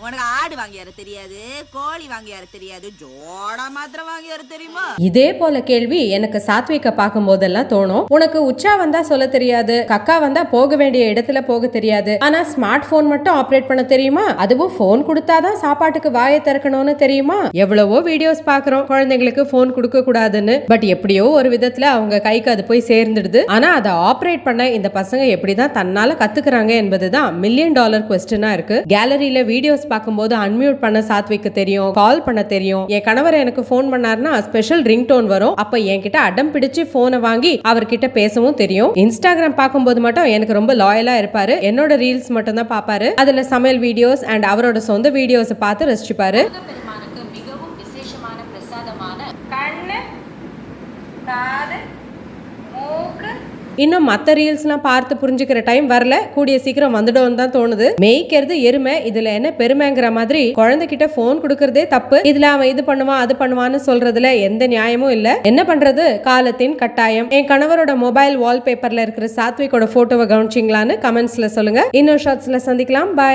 உனக்கு ஆடு வாங்கியார தெரியாது கோழி வாங்கியார தெரியாது ஜோடா மாத்திரம் வாங்கியார தெரியுமா? இதே போல கேள்வி எனக்கு சாத்விக்க பார்க்கும் போதெல்லாம் தோணும். உனக்கு உச்சா வந்தா சொல்ல தெரியாது கக்கா வந்தா போக வேண்டிய இடத்துல போக தெரியாது. ஆனா ஸ்மார்ட் போன் மட்டும் ஆப்ரேட் பண்ண தெரியுமா? அதுவும் போன் கொடுத்தாதான் சாப்பாட்டுக்கு வாயை திறக்கணும்னு தெரியுமா? எவ்வளவோ வீடியோஸ் பாக்குறோம் குழந்தைங்களுக்கு போன் கொடுக்க கூடாதுன்னு. பட் எப்படியோ ஒரு விதத்துல அவங்க கைக்கு அது போய் சேர்ந்துடுது. ஆனா அதை ஆப்ரேட் பண்ண இந்த பசங்க எப்படிதான் தன்னால கத்துக்கிறாங்க என்பதுதான் மில்லியன் டாலர் கொஸ்டினா இருக்கு. கேலரியில வீடியோஸ் பார்க்கும்போது அன்மியூட் பண்ண சாத்விக்கு தெரியும் கால் பண்ண தெரியும். என் கணவர் எனக்கு ஃபோன் பண்ணாருன்னா ஸ்பெஷல் ரிங் டோன் வரும். அப்ப என்கிட்ட அடம் பிடிச்சு போனை வாங்கி அவர்கிட்ட பேசவும் தெரியும். இன்ஸ்டாகிராம் பார்க்கும்போது மட்டும் எனக்கு ரொம்ப லாயலா இருப்பாரு. என்னோட ரீல்ஸ் மட்டும் தான் பாப்பாரு அதுல சமையல் வீடியோஸ் அண்ட் அவரோட சொந்த வீடியோஸ் பார்த்து ரசிச்சுப்பாரு. மிகவும் விசேஷமான பிரசாதமான கண்ணு காது இன்னும் மற்ற ரீல்ஸ்லாம் பார்த்து புரிஞ்சுக்கிற டைம் வரல. கூடிய சீக்கிரம் வந்துடும் தான் தோணுது. மேய்க்கிறது எருமை இதுல என்ன பெருமைங்கிற மாதிரி குழந்தைகிட்ட போன் கொடுக்கறதே தப்பு. இதுல அவன் இது பண்ணுவான் அது பண்ணுவான்னு சொல்றதுல எந்த நியாயமும் இல்ல. என்ன பண்றது? காலத்தின் கட்டாயம். என் கணவரோட மொபைல் வால்பேப்பர்ல இருக்கிற சாத்விக்கோட போட்டோவை கவனிச்சிங்களான்னு கமெண்ட்ஸ்ல சொல்லுங்க. இன்னொரு ஷார்ட்ஸ்ல சந்திக்கலாம். பாய்